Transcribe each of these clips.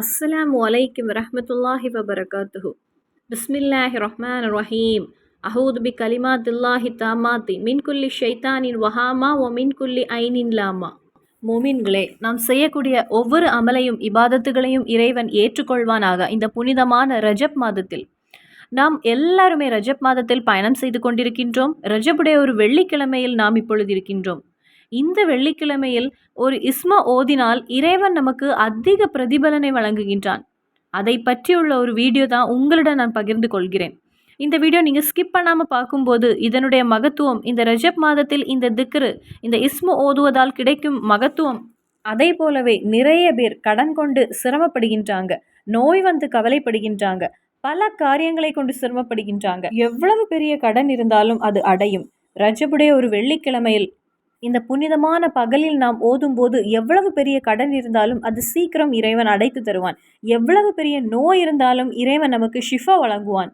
அஸ்ஸலாம் அலைக்கும் வரஹ்மத்துல்லாஹி வபரகாத்துஹு. பிஸ்மில்லாஹி ரஹ்மான் ரஹீம். அஹூது பி கலிமாத்துல்லாஹி தாமாத்தி. மின் குல்லி ஷைத்தானின் வஹாமா ஓ மின் குல்லி ஐனின் லாமா. மோமின்களே நாம் செய்யக்கூடிய ஒவ்வொரு அமலையும் இபாதத்துகளையும் இறைவன் ஏற்றுக்கொள்வானாக இந்த புனிதமான ரஜப் மாதத்தில். நாம் எல்லாருமே ரஜப் மாதத்தில் பயணம் செய்து கொண்டிருக்கின்றோம். ரஜபுடைய ஒரு வெள்ளிக்கிழமையில் நாம் இப்பொழுது இருக்கின்றோம். இந்த வெள்ளிக்கிழமையில் ஒரு இஸ்ம ஓதினால் இறைவன் நமக்கு அதிக பிரதிபலனை வழங்குகின்றான். அதை பற்றியுள்ள ஒரு வீடியோ தான் உங்களிடம் நான் பகிர்ந்து கொள்கிறேன். இந்த வீடியோ நீங்கள் ஸ்கிப் பண்ணாமல் பார்க்கும்போது இதனுடைய மகத்துவம் இந்த ரஜப் மாதத்தில் இந்த திக்ரு இந்த இஸ்மு ஓதுவதால் கிடைக்கும் மகத்துவம் அதே போலவே நிறைய பேர் கடன் கொண்டு சிரமப்படுகின்றாங்க நோய் வந்து கவலைப்படுகின்றாங்க பல காரியங்களை கொண்டு சிரமப்படுகின்றாங்க. எவ்வளவு பெரிய கடன் இருந்தாலும் அது அடையும். ரஜபுடைய ஒரு வெள்ளிக்கிழமையில் இந்த புனிதமான பகலில் நாம் ஓதும்போது எவ்வளவு பெரிய கடன் இருந்தாலும் அது சீக்கிரம் இறைவன் அடைத்து தருவான். எவ்வளவு பெரிய நோய் இருந்தாலும் இறைவன் நமக்கு ஷிஃபா வழங்குவான்.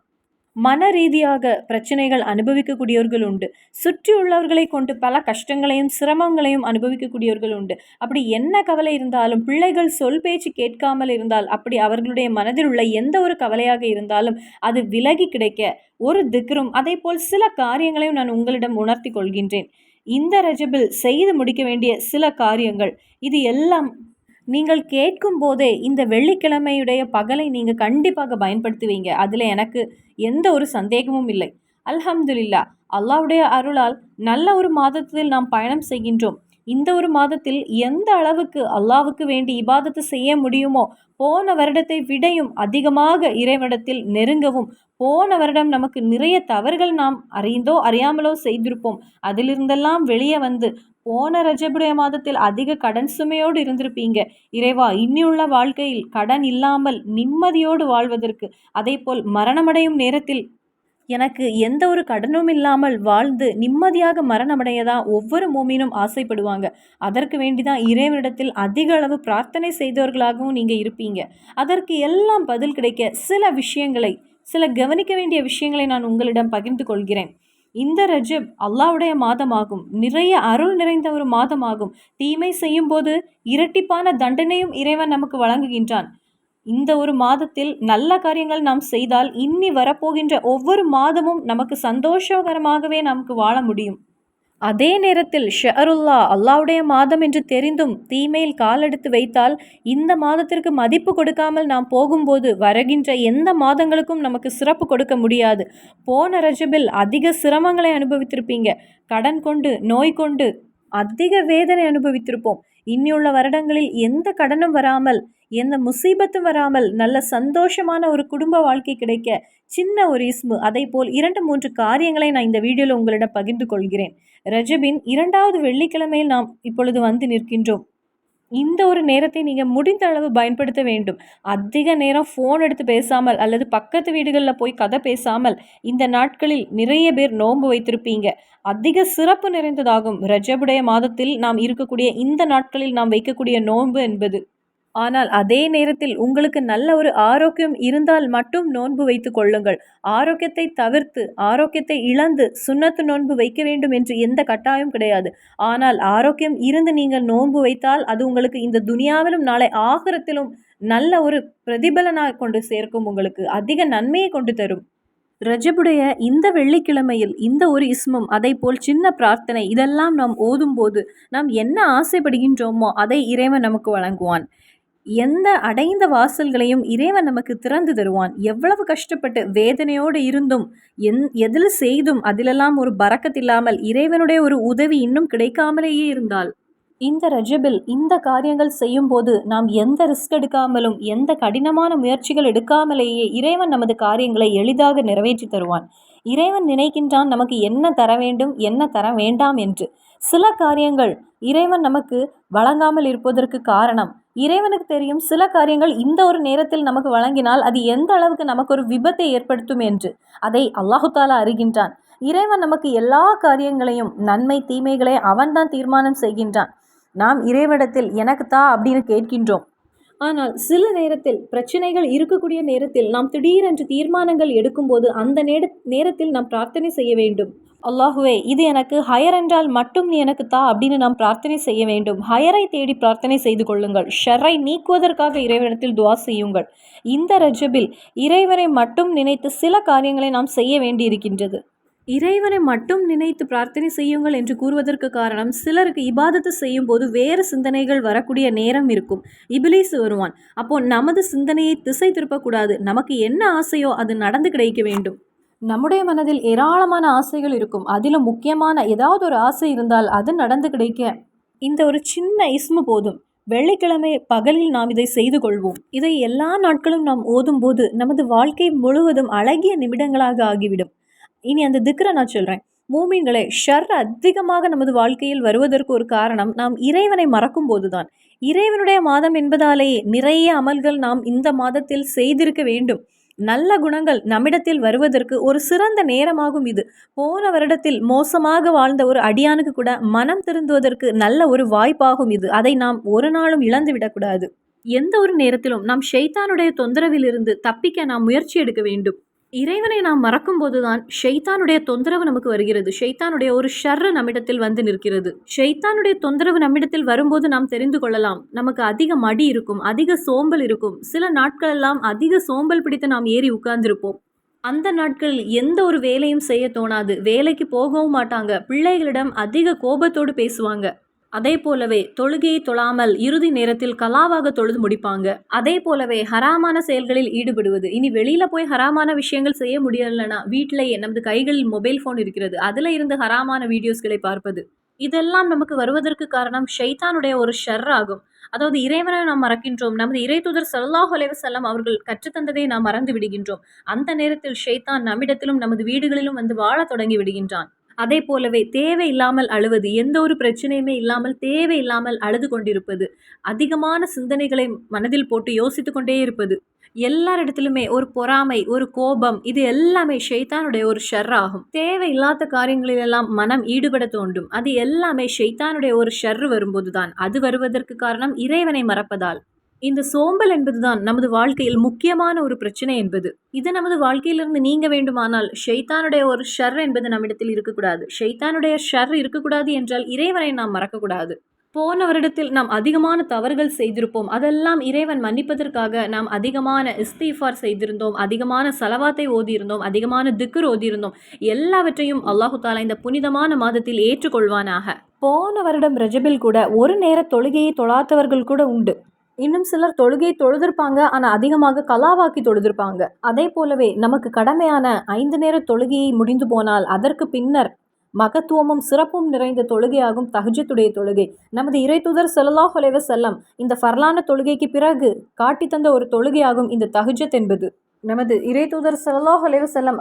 மன ரீதியாக பிரச்சனைகள் அனுபவிக்கக்கூடியவர்கள் உண்டு. சுற்றி உள்ளவர்களை கொண்டு பல கஷ்டங்களையும் சிரமங்களையும் அனுபவிக்கக்கூடியவர்கள் உண்டு. அப்படி என்ன கவலை இருந்தாலும் பிள்ளைகள் சொல் பேச்சு கேட்காமல் இருந்தால் அப்படி அவர்களுடைய மனதில் உள்ள எந்த ஒரு கவலையாக இருந்தாலும் அது விலகி கிடைக்க ஒரு திக்ரும். அதே போல் சில காரியங்களையும் நான் உங்களிடம் உணர்த்தி கொள்கின்றேன். இந்த ரஜபில் செய்து முடிக்க வேண்டிய சில காரியங்கள். இது எல்லாம் நீங்கள் கேட்கும் போதே இந்த வெள்ளிக்கிழமையுடைய பகலை நீங்கள் கண்டிப்பாக பயன்படுத்துவீங்க. அதில் எனக்கு எந்த ஒரு சந்தேகமும் இல்லை. அல்ஹம்துலில்லா அல்லாவுடைய அருளால் நல்ல ஒரு மாதத்தில் நாம் பயணம் செய்கின்றோம். இந்த ஒரு மாதத்தில் எந்த அளவுக்கு அல்லாவுக்கு வேண்டி இபாதத்து செய்ய முடியுமோ போன வருடத்தை விடையும் அதிகமாக இறைவனிடத்தில் நெருங்கவும் போன வருடம் நமக்கு நிறைய தவறுகள் நாம் அறிந்தோ அறியாமலோ செய்திருப்போம். அதிலிருந்தெல்லாம் வெளியே வந்து போன ரஜபுடைய மாதத்தில் அதிக கடன் சுமையோடு இருந்திருப்பீங்க. இறைவா இன்னியுள்ள வாழ்க்கையில் கடன் இல்லாமல் நிம்மதியோடு வாழ்வதற்கு அதே போல் மரணமடையும் நேரத்தில் எனக்கு எந்த ஒரு கடனும் இல்லாமல் வாழ்ந்து நிம்மதியாக மரணமடையதான் ஒவ்வொரு மோமினும் ஆசைப்படுவாங்க. அதற்கு வேண்டி தான் இறைவனிடத்தில் அதிக அளவு பிரார்த்தனை செய்தவர்களாகவும் நீங்கள் இருப்பீங்க. அதற்கு எல்லாம் பதில் கிடைக்க சில விஷயங்களை சில கவனிக்க வேண்டிய விஷயங்களை நான் உங்களிடம் பகிர்ந்து கொள்கிறேன். இந்த ரஜிப் அல்லாவுடைய மாதமாகும். நிறைய அருள் நிறைந்த ஒரு மாதமாகும். தீமை செய்யும் போது இரட்டிப்பான தண்டனையும் இறைவன் நமக்கு வழங்குகின்றான். இந்த ஒரு மாதத்தில் நல்ல காரியங்கள் நாம் செய்தால் இன்னி வரப்போகின்ற ஒவ்வொரு மாதமும் நமக்கு சந்தோஷகரமாகவே நமக்கு வாழ முடியும். அதே நேரத்தில் ஷஹருல்லா அல்லாவுடைய மாதம் என்று தெரிந்தும் தீமையில் காலெடுத்து வைத்தால் இந்த மாதத்திற்கு மதிப்பு கொடுக்காமல் நாம் போகும்போது வருகின்ற எந்த மாதங்களுக்கும் நமக்கு சிறப்பு கொடுக்க முடியாது. போன ரஜபில் அதிக சிரமங்களை அனுபவித்திருப்பீங்க. கடன் கொண்டு நோய் கொண்டு அதிக வேதனை அனுபவித்திருப்போம். இன்னியுள்ள வருடங்களில் எந்த கடனும் வராமல் எந்த முசீபத்தும் வராமல் நல்ல சந்தோஷமான ஒரு குடும்ப வாழ்க்கை கிடைக்க சின்ன ஒரு இஸ்மு அதை போல் இரண்டு மூன்று காரியங்களை நான் இந்த வீடியோவில் உங்களிடம் பகிர்ந்து கொள்கிறேன். ரஜபின் இரண்டாவது வெள்ளிக்கிழமையில் நாம் இப்பொழுது வந்து நிற்கின்றோம். இந்த ஒரு நேரத்தை நீங்கள் முடிந்த அளவு பயன்படுத்த வேண்டும். அதிக நேரம் ஃபோன் எடுத்து பேசாமல் அல்லது பக்கத்து வீடுகளில் போய் கதை பேசாமல் இந்த நாட்களில் நிறைய பேர் நோன்பு வைத்திருப்பீங்க. அதிக சிறப்பு நிறைந்ததாகும். ரஜபுடைய மாதத்தில் நாம் இருக்கக்கூடிய இந்த நாட்களில் நாம் வைக்கக்கூடிய நோன்பு என்பது. ஆனால் அதே நேரத்தில் உங்களுக்கு நல்ல ஒரு ஆரோக்கியம் இருந்தால் மட்டும் நோன்பு வைத்து கொள்ளுங்கள். ஆரோக்கியத்தை தவிர்த்து ஆரோக்கியத்தை இழந்து சுண்ணத்து நோன்பு வைக்க வேண்டும் என்று எந்த கட்டாயம் கிடையாது. ஆனால் ஆரோக்கியம் இருந்து நீங்கள் நோன்பு வைத்தால் அது உங்களுக்கு இந்த துனியாவிலும் நாளை ஆகரத்திலும் நல்ல ஒரு பிரதிபலனாக கொண்டு சேர்க்கும் உங்களுக்கு. அதிக நன்மையை கொண்டு தரும். ரஜபுடைய இந்த வெள்ளிக்கிழமையில் இந்த ஒரு இஸ்மம் அதை போல் சின்ன பிரார்த்தனை இதெல்லாம் நாம் ஓதும்போது நாம் என்ன ஆசைப்படுகின்றோமோ அதை இறைவன் நமக்கு வழங்குவான். எந்த அடைந்த வாசல்களையும் இறைவன் நமக்கு திறந்து தருவான். எவ்வளவு கஷ்டப்பட்டு வேதனையோடு இருந்தும் எந் எதில் செய்தும் அதிலெல்லாம் ஒரு பறக்கத்தில்லாமல் இறைவனுடைய ஒரு உதவி இன்னும் கிடைக்காமலேயே இருந்தால்? இந்த ரஜபில் இந்த காரியங்கள் செய்யும்போது நாம் எந்த ரிஸ்க் எடுக்காமலும் எந்த கடினமான முயற்சிகள் எடுக்காமலேயே இறைவன் நமது காரியங்களை எளிதாக நிறைவேற்றி தருவான். இறைவன் நினைக்கின்றான் நமக்கு என்ன தர வேண்டும் என்ன தர வேண்டாம் என்று. சில காரியங்கள் இறைவன் நமக்கு வழங்காமல் இருப்பதற்கு காரணம். இறைவனுக்கு தெரியும் சில காரியங்கள் இந்த ஒரு நேரத்தில் நமக்கு வழங்கினால் அது எந்த அளவுக்கு நமக்கு ஒரு விபத்தை ஏற்படுத்தும் என்று. அதை அல்லாஹுத்தாலா அறிகின்றான். இறைவன் நமக்கு எல்லா காரியங்களையும் நன்மை தீமைகளை அவன்தான் தீர்மானம் செய்கின்றான். நாம் இறைவனிடத்தில் எனக்கு அப்படின்னு கேட்கின்றோம். ஆனால் சில நேரத்தில் பிரச்சனைகள் இருக்கக்கூடிய நேரத்தில் நாம் திடீரென்று தீர்மானங்கள் எடுக்கும்போது அந்த நேர நேரத்தில் நாம் பிரார்த்தனை செய்ய வேண்டும். அல்லாஹுவே இது எனக்கு ஹயர் என்றால் மட்டும் நீ எனக்கு தா அப்படின்னு நாம் பிரார்த்தனை செய்ய வேண்டும். ஹயரை தேடி பிரார்த்தனை செய்து கொள்ளுங்கள். ஷர்ரை நீக்குவதற்காக இறைவனத்தில் துவா செய்யுங்கள். இந்த ரஜபில் இறைவனை மட்டும் நினைத்து சில காரியங்களை நாம் செய்ய வேண்டியிருக்கின்றது. இறைவனை மட்டும் நினைத்து பிரார்த்தனை செய்யுங்கள் என்று கூறுவதற்கு காரணம் சிலருக்கு இபாதத்து செய்யும் போது வேறு சிந்தனைகள் வரக்கூடிய நேரம் இருக்கும். இபிலிஸ் வருவான். அப்போ நமது சிந்தனையை திசை திருப்பக்கூடாது. நமக்கு என்ன ஆசையோ அது நடந்து கிடைக்க வேண்டும். நம்முடைய மனதில் ஏராளமான ஆசைகள் இருக்கும். அதிலும் முக்கியமான ஏதாவது ஒரு ஆசை இருந்தால் அது நடந்து கிடைக்க. இந்த ஒரு சின்ன இஸ்மு போதும். வெள்ளிக்கிழமை பகலில் நாம் இதை செய்து கொள்வோம். இதை எல்லா நாட்களும் நாம் ஓதும்போது நமது வாழ்க்கை முழுவதும் அழகிய நிமிடங்களாக ஆகிவிடும். இனி அந்த திக்ரை நான் சொல்கிறேன் மூமீன்களை ஷர் அதிகமாக நமது வாழ்க்கையில் வருவதற்கு ஒரு காரணம் நாம் இறைவனை மறக்கும் போதுதான். இறைவனுடைய மாதம் என்பதாலேயே நிறைய அமல்கள் நாம் இந்த மாதத்தில் செய்திருக்க வேண்டும். நல்ல குணங்கள் நம்மிடத்தில் வருவதற்கு ஒரு சிறந்த நேரமாகும் இது. போன வருடத்தில் மோசமாக வாழ்ந்த ஒரு அடியானுக்கு கூட மனம் திருந்துவதற்கு நல்ல ஒரு வாய்ப்பாகும் இது. அதை நாம் ஒரு நாளும் இழந்து விடக்கூடாது. எந்த ஒரு நேரத்திலும் நாம் ஷைத்தானுடைய தொந்தரவிலிருந்து தப்பிக்க நாம் முயற்சி எடுக்க வேண்டும். இறைவனை நாம் மறக்கும் போதுதான் ஷைத்தானுடைய தொந்தரவு நமக்கு வருகிறது. ஷைத்தானுடைய ஒரு ஷர்ரு நம்மிடத்தில் வந்து நிற்கிறது. ஷெய்தானுடைய தொந்தரவு நம்மிடத்தில் வரும்போது நாம் தெரிந்து கொள்ளலாம். நமக்கு அதிக மடி இருக்கும் அதிக சோம்பல் இருக்கும். சில நாட்களெல்லாம் அதிக சோம்பல் பிடித்து நாம் ஏறி உட்கார்ந்திருப்போம். அந்த நாட்களில் எந்த ஒரு வேலையும் செய்ய தோணாது. வேலைக்கு போகவும் மாட்டாங்க. பிள்ளைகளிடம் அதிக கோபத்தோடு பேசுவாங்க. அதே போலவே தொழுகையை தொழாமல் இறுதி நேரத்தில் கலாவாக தொழுது முடிப்பாங்க. அதே போலவே ஹராமான செயல்களில் ஈடுபடுவது. இனி வெளியில போய் ஹராமான விஷயங்கள் செய்ய முடியலனா வீட்டிலேயே நமது கைகளில் மொபைல் ஃபோன் இருக்கிறது. அதுல இருந்து ஹராமான வீடியோஸ்களை பார்ப்பது. இதெல்லாம் நமக்கு வருவதற்கு காரணம் ஷைத்தானுடைய ஒரு ஷர் ஆகும். அதாவது இறைவனை நாம் மறக்கின்றோம். நமது இறை தூதர் சல்லாஹ் அலைவசல்லம் அவர்கள் கற்றுத்தந்ததை நாம் மறந்து விடுகின்றோம். அந்த நேரத்தில் ஷைத்தான் நம்மிடத்திலும் நமது வீடுகளிலும் வந்து வாழத் தொடங்கி விடுகின்றான். அதே போலவே தேவையில்லாமல் அழுவது எந்த ஒரு பிரச்சனையுமே இல்லாமல் தேவையில்லாமல் அழுது கொண்டிருப்பது அதிகமான சிந்தனைகளை மனதில் போட்டு யோசித்து கொண்டே இருப்பது எல்லாரிடத்திலுமே ஒரு பொறாமை ஒரு கோபம் இது எல்லாமே ஷைத்தானுடைய ஒரு ஷர் ஆகும். தேவையில்லாத காரியங்களிலெல்லாம் மனம் ஈடுபட தோண்டும் அது எல்லாமே ஷைத்தானுடைய ஒரு ஷர் வரும்போதுதான் அது வருவதற்கு காரணம் இறைவனை மறப்பதால். இந்த சோம்பல் என்பதுதான் நமது வாழ்க்கையில் முக்கியமான ஒரு பிரச்சனை என்பது. இது நமது வாழ்க்கையிலிருந்து நீங்க வேண்டுமானால் ஷைத்தானுடைய ஒரு ஷர் என்பது நம்மிடத்தில் இருக்கக்கூடாது. ஷைத்தானுடைய ஷர் இருக்கக்கூடாது என்றால் இறைவனை நாம் மறக்கக்கூடாது. போன வருடத்தில் நாம் அதிகமான தவறுகள் செய்திருப்போம். அதெல்லாம் இறைவன் மன்னிப்பதற்காக நாம் அதிகமான இஸ்தீஃபார் செய்திருந்தோம். அதிகமான சலவாத்தை ஓதியிருந்தோம். அதிகமான திக்குர் ஓதியிருந்தோம். எல்லாவற்றையும் அல்லாஹு தாலா இந்த புனிதமான மாதத்தில் ஏற்றுக்கொள்வானாக. போன வருடம் ரஜபில் கூட ஒரு நேர தொழுகையை தொழாதவர்கள் கூட உண்டு. இன்னும் சிலர் தொழுகை தொழுதிருப்பாங்க ஆனால் அதிகமாக கலாவாக்கி தொழுதிருப்பாங்க. அதே போலவே நமக்கு கடமையான ஐந்து நேர தொழுகையை முடிந்து போனால் அதற்கு பின்னர் மகத்துவமும் சிறப்பும் நிறைந்த தொழுகையாகும் தஹஜத்துடைய தொழுகை. நமது இறைத்துதர் தூதர் ஸல்லல்லாஹு செல்லம் இந்த ஃபர்லான தொழுகைக்கு பிறகு காட்டி தந்த ஒரு தொழுகையாகும் இந்த தஹஜத் என்பது. நமது இறை தூதர் ஸல்லல்லாஹு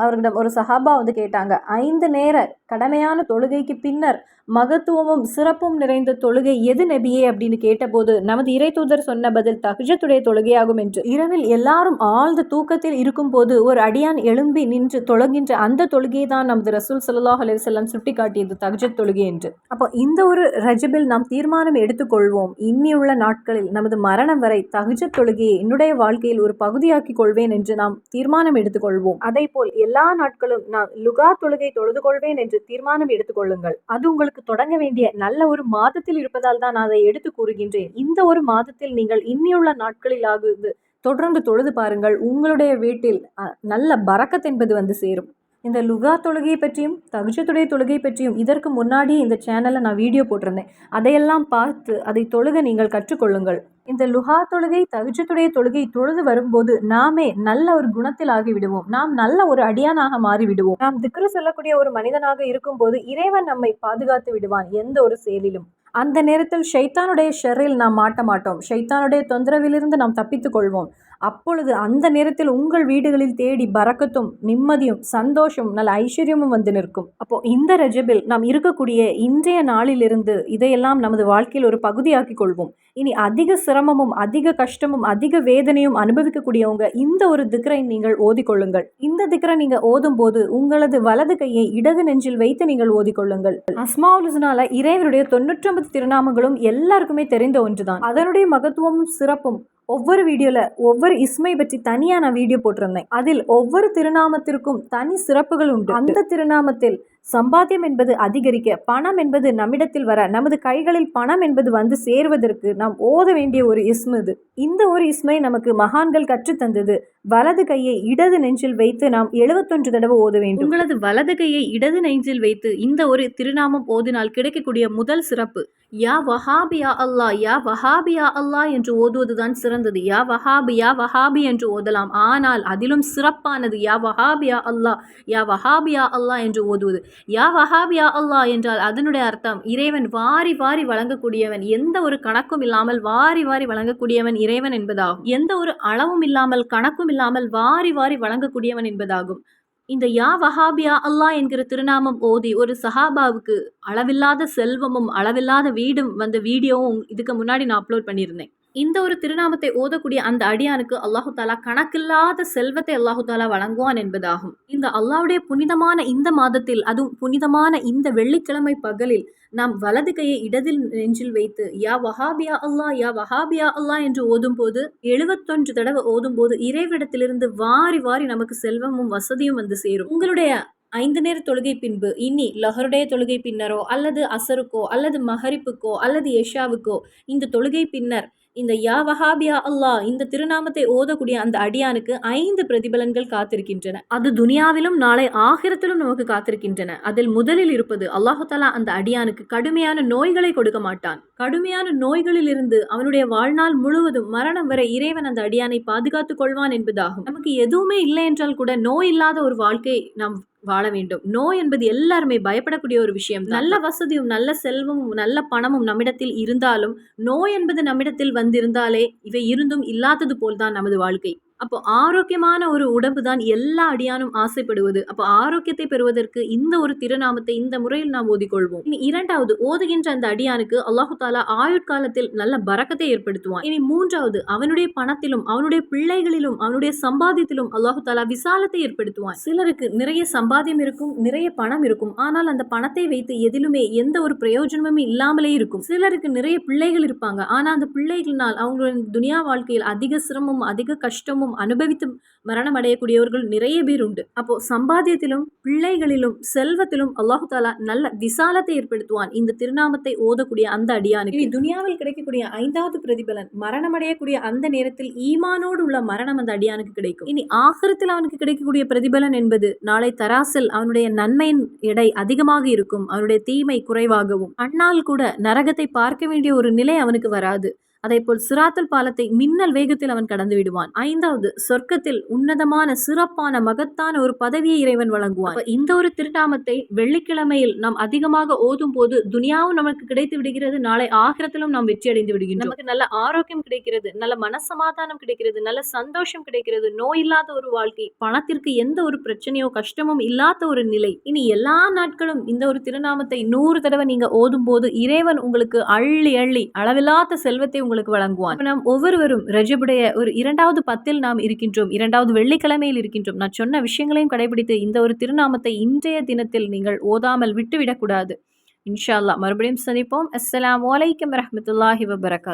அவர்களிடம் ஒரு சஹாபா வந்து கேட்டாங்க. ஐந்து நேர கடமையான தொழுகைக்கு பின்னர் மகத்துவமும் சிறப்பும் நிறைந்த தொழுகை எது நபியே அப்படின்னு கேட்டபோது நமது இறை தூதர் சொன்ன பதில் தஹஜத்துடைய தொழுகையாகும் என்று. இரவில் எல்லாரும் ஆழ்ந்த தூக்கத்தில் இருக்கும்போது ஒரு அடியான் எழும்பி நின்று தொழுகின்ற அந்த தொழுகையை தான் நமது ரசூல் சல்லாஹ் அலைஹி சுட்டிக்காட்டியது சுட்டி தஹஜத் தொழுகை என்று. அப்போ இந்த ஒரு ரஜபில் நாம் தீர்மானம் எடுத்துக்கொள்வோம். இன்னியுள்ள நாட்களில் நமது மரணம் வரை தஹஜத் தொழுகையை என்னுடைய வாழ்க்கையில் ஒரு பகுதியாக்கி கொள்வேன் என்று நாம் தீர்மானம் எடுத்துக்கொள்வோம். அதே போல் எல்லா நாட்களும் நான் லுகா தொழுகை தொழுது கொள்வேன் என்று தீர்மானம் எடுத்துக்கொள்ளுங்கள். அது உங்களுக்கு தொடங்க வேண்டிய நல்ல ஒரு மாதத்தில் இருப்பதால் தான் நான் அதை எடுத்து கூறுகின்றேன். இந்த ஒரு மாதத்தில் நீங்கள் இன்னியுள்ள நாட்களில் ஆகுது தொடர்ந்து தொழுது பாருங்கள். உங்களுடைய வீட்டில் நல்ல பறக்கத் என்பது வந்து சேரும். இந்த லுகா தொழுகை பற்றியும் தகுஜத்துடைய தொழுகை பற்றியும் இதற்கு முன்னாடி இந்த சேனலில் நான் வீடியோ போட்டிருந்தேன். அதையெல்லாம் பார்த்து அதை தொழுக நீங்கள் கற்றுக்கொள்ளுங்கள். இந்த லுஹா தொழுகை தகுஜத்துடைய தொழுகை தொழுது வரும்போது நாமே நல்ல ஒரு குணத்தில் ஆகிவிடுவோம். நாம் நல்ல ஒரு அடியானாக மாறிவிடுவோம். நாம் திக்ரு சொல்லக்கூடிய ஒரு மனிதனாக இருக்கும்போது இறைவன் நம்மை பாதுகாத்து விடுவான் எந்த ஒரு செயலிலும். அந்த நேரத்தில் ஷைத்தானுடைய ஷெரில் நாம் மாட்ட மாட்டோம் ஷைத்தானுடைய தொந்தரவிலிருந்து நாம் தப்பித்துக் கொள்வோம். அப்பொழுது அந்த நேரத்தில் உங்கள் வீடுகளில் தேடி பறக்கத்தும் நிம்மதியும் சந்தோஷம் நல்ல ஐஸ்வர்யமும் வந்து நிற்கும். அப்போ இந்த ரஜபில் நாம் இருக்கக்கூடிய இன்றைய நாளிலிருந்து இதையெல்லாம் நமது வாழ்க்கையில் ஒரு பகுதியாக்கிக் கொள்வோம். இனி அதிக சிரமமும் அதிக கஷ்டமும் அதிக வேதனையும் அனுபவிக்கக்கூடியவங்க இந்த ஒரு திக்ரை நீங்கள் ஓதிக்கொள்ளுங்கள். இந்த திக்ரை நீங்க ஓதும் போது உங்களது வலது கையை இடது நெஞ்சில் வைத்து நீங்கள் ஓதிக்கொள்ளுங்கள். அஸ்மாவுலுனால இறைவனுடைய தொண்ணூற்றொன்பது திருநாமங்களும் எல்லாருக்குமே தெரிந்த ஒன்றுதான். அதனுடைய மகத்துவமும் சிறப்பும் ஒவ்வொரு வீடியோவில் ஒவ்வொரு இஸ்மை பற்றி தனியாக நான் வீடியோ போட்டிருந்தேன். அதில் ஒவ்வொரு திருநாமத்திற்கும் தனி சிறப்புகள் உண்டு. அந்த திருநாமத்தில் சம்பாத்தியம் என்பது அதிகரிக்க பணம் என்பது நம்மிடத்தில் வர நமது கைகளில் பணம் என்பது வந்து சேருவதற்கு நாம் ஓத வேண்டிய ஒரு இஸ்மு இது. இந்த ஒரு இஸ்மை நமக்கு மகான்கள் கற்றுத்தந்தது வலது கையை இடது நெஞ்சில் வைத்து நாம் எழுபத்தொன்று தடவை ஓத வேண்டும். உங்களது வலது கையை இடது நெஞ்சில் வைத்து இந்த ஒரு திருநாமம் ஓதினால் கிடைக்கக்கூடிய முதல் சிறப்பு யா வஹாபி யா அல்லா யா வஹாபி யா அல்லா என்று ஓதுவதுதான் சிறந்தது. யா வஹாபி யா வஹாபி என்று ஓதலாம். ஆனால் அதிலும் சிறப்பானது யா வஹாபி யா அல்லா யா வஹாபி யா அல்லா என்று ஓதுவது. யா வஹாப் யா அல்லா என்றால் அதனுடைய அர்த்தம் இறைவன் வாரி வாரி வழங்கக்கூடியவன் எந்த ஒரு கணக்கும் இல்லாமல் வாரி வாரி வழங்கக்கூடியவன் இறைவன் என்பதாகும். எந்த ஒரு அளவும் இல்லாமல் கணக்கும் இல்லாமல் வாரி வாரி வழங்கக்கூடியவன் என்பதாகும். இந்த யா வஹாபியா அல்லா என்கிற திருநாமம் ஓதி ஒரு சஹாபாவுக்கு அளவில்லாத செல்வமும் அளவில்லாத வீடும் வந்த வீடியோவும் இதுக்கு முன்னாடி நான் அப்லோட் பண்ணியிருந்தேன். இந்த ஒரு திருநாமத்தை ஓதக்கூடிய அந்த அடியானுக்கு அல்லாஹு தாலா கணக்கில்லாத செல்வத்தை அல்லாஹு தாலா வழங்குவான் என்பதாகும். இந்த அல்லாவுடைய புனிதமான இந்த மாதத்தில் அதுவும் புனிதமான இந்த வெள்ளிக்கிழமை பகலில் நாம் வலது கையை இடதில் நெஞ்சில் வைத்து யா வஹாபியா அல்லா யா வஹாபியா அல்லா என்று ஓதும்போது எழுபத்தொன்று தடவை ஓதும்போது இறைவிடத்திலிருந்து வாரி வாரி நமக்கு செல்வமும் வசதியும் வந்து சேரும். உங்களுடைய ஐந்து நேர தொழுகை பின்பு இனி லஹருடைய தொழுகை பின்னரோ அல்லது அசருக்கோ அல்லது மஹரிப்புக்கோ அல்லது எஷாவுக்கோ இந்த தொழுகை பின்னர் இந்த யா வஹாபியா அல்லாஹ் இந்த திருநாமத்தை ஓதக்கூடிய அந்த அடியானுக்கு ஐந்து பிரதிபலன்கள் காத்திருக்கின்றன. அது துனியாவிலும் நாளை ஆகிரத்திலும் நமக்கு காத்திருக்கின்றன. அதில் முதலில் இருப்பது அல்லாஹு தலா அந்த அடியானுக்கு கடுமையான நோய்களை கொடுக்க மாட்டான். கடுமையான நோய்களில் இருந்து அவனுடைய வாழ்நாள் முழுவதும் மரணம் வரை இறைவன் அந்த அடியானை பாதுகாத்துக் கொள்வான் என்பதாகும். நமக்கு எதுவுமே இல்லை என்றால் கூட நோய் இல்லாத ஒரு வாழ்க்கை நாம் வாழ வேண்டும். நோய் என்பது எல்லாருமே பயப்படக்கூடிய ஒரு விஷயம் நல்ல வசதியும் நல்ல செல்வமும் நல்ல பணமும் நம்மிடத்தில் இருந்தாலும் நோய் என்பது நம்மிடத்தில் வந்திருந்தாலே இவை இருந்தும் இல்லாதது போல்தான் நமது வாழ்க்கை. அப்போ ஆரோக்கியமான ஒரு உடம்பு தான் எல்லா அடியானும் ஆசைப்படுவது. அப்போ ஆரோக்கியத்தை பெறுவதற்கு இந்த ஒரு திருநாமத்தை இந்த முறையில் நாம் ஓதிக்கொள்வோம். இனி இரண்டாவது ஓதுகின்ற அந்த அடியானுக்கு அல்லாஹு தாலா ஆயுட்காலத்தில் நல்ல பறக்கத்தை ஏற்படுத்துவான். இனி மூன்றாவது அவனுடைய பணத்திலும் அவனுடைய பிள்ளைகளிலும் அவனுடைய சம்பாதியத்திலும் அல்லாஹு தாலா விசாலத்தை ஏற்படுத்துவான். சிலருக்கு நிறைய சம்பாதியம் இருக்கும் நிறைய பணம் இருக்கும். ஆனால் அந்த பணத்தை வைத்து எதிலுமே எந்த ஒரு பிரயோஜனமும் இல்லாமலே இருக்கும். சிலருக்கு நிறைய பிள்ளைகள் இருப்பாங்க. ஆனால் அந்த பிள்ளைகளினால் அவங்களுடைய துனியா வாழ்க்கையில் அதிக சிரமமும் அதிக கஷ்டமும் துன்பமும் அனுபவித்து மரணம் அடையக்கூடியவர்கள் நிறைய பேர் உண்டு. அப்போ சம்பாத்தியத்திலும் பிள்ளைகளிலும் செல்வத்திலும் அல்லாஹு தாலா நல்ல விசாலத்தை ஏற்படுத்துவான். இந்த திருநாமத்தை ஓதக்கூடிய அந்த அடியானுக்கு. துனியாவில் கிடைக்கக்கூடிய ஐந்தாவது பிரதிபலன் மரணம் அடையக்கூடிய அந்த நேரத்தில் ஈமானோடு உள்ள மரணம் அந்த அடியானுக்கு கிடைக்கும். இனி ஆகரத்தில் அவனுக்கு கிடைக்கக்கூடிய பிரதிபலன் என்பது நாளை தராசில் அவனுடைய நன்மையின் எடை அதிகமாக இருக்கும் அவனுடைய தீமை குறைவாகவும். அண்ணால் கூட நரகத்தை பார்க்க வேண்டிய ஒரு நிலை அவனுக்கு வராது. அதேபோல் சிராத்தல் பாலத்தை மின்னல் வேகத்தில் அவன் கடந்து விடுவான். ஐந்தாவது சொர்க்கத்தில் உன்னதமான சிறப்பான மகத்தான ஒரு பதவியை இறைவன் வழங்குவான். இந்த ஒரு திருநாமத்தை வெள்ளிக்கிழமையில் நாம் அதிகமாக ஓதும் போது துனியாவும் நமக்கு கிடைத்து விடுகிறது நாளை ஆகிரத்திலும் நாம் வெற்றி அடைந்து விடுகிறோம் நமக்கு நல்ல ஆரோக்கியம் கிடைக்கிறது நல்ல மனசமாதானம் கிடைக்கிறது நல்ல சந்தோஷம் கிடைக்கிறது நோய் இல்லாத ஒரு வாழ்க்கை பணத்திற்கு எந்த ஒரு பிரச்சனையோ கஷ்டமும் இல்லாத ஒரு நிலை. இனி எல்லா நாட்களும் இந்த ஒரு திருநாமத்தை நூறு தடவை நீங்க ஓதும் போது இறைவன் உங்களுக்கு அள்ளி அள்ளி அளவில்லாத செல்வத்தை உங்களுக்கு உங்களுக்கு வழங்குவான். நாம் ஒவ்வொருவரும் ரஜபுடைய ஒரு இரண்டாவது பத்தில் நாம் இருக்கின்றோம் இரண்டாவது வெள்ளிக்கிழமையில் இருக்கின்றோம். நான் சொன்ன விஷயங்களையும் கடைபிடித்து இந்த ஒரு திருநாமத்தை இன்றைய தினத்தில் நீங்கள் ஓதாமல் விட்டுவிடக்கூடாது. இன்ஷா அல்லா மறுபடியும் சந்திப்போம். அஸ்லாம் வலைக்கம் வரமத்துல்லாஹி வபரகாத்.